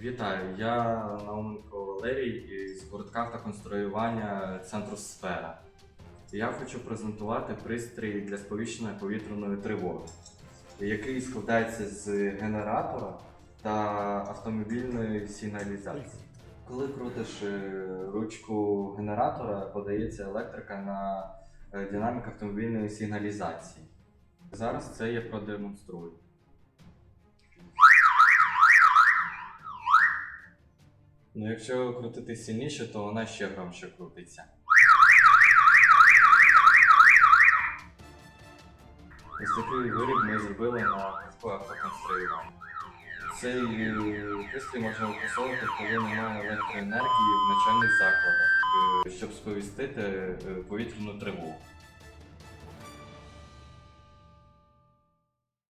Вітаю, я Науменко Валерій із гуртка автоконструювання центру Сфера. Я хочу презентувати пристрій для сповіщення повітряної тривоги, який складається з генератора та автомобільної сигналізації. Коли крутиш е, ручку генератора, подається електрика на е, динамік автомобільної сигналізації. Зараз це я продемонструю. Ну, якщо крутити сильніше, то вона ще громше крутиться. Ось такий виріб ми зробили на автоконструювання. Цей пристрій можна використовувати, коли немає електроенергії в навчальних закладах, е, щоб сповістити е, повітряну тривогу.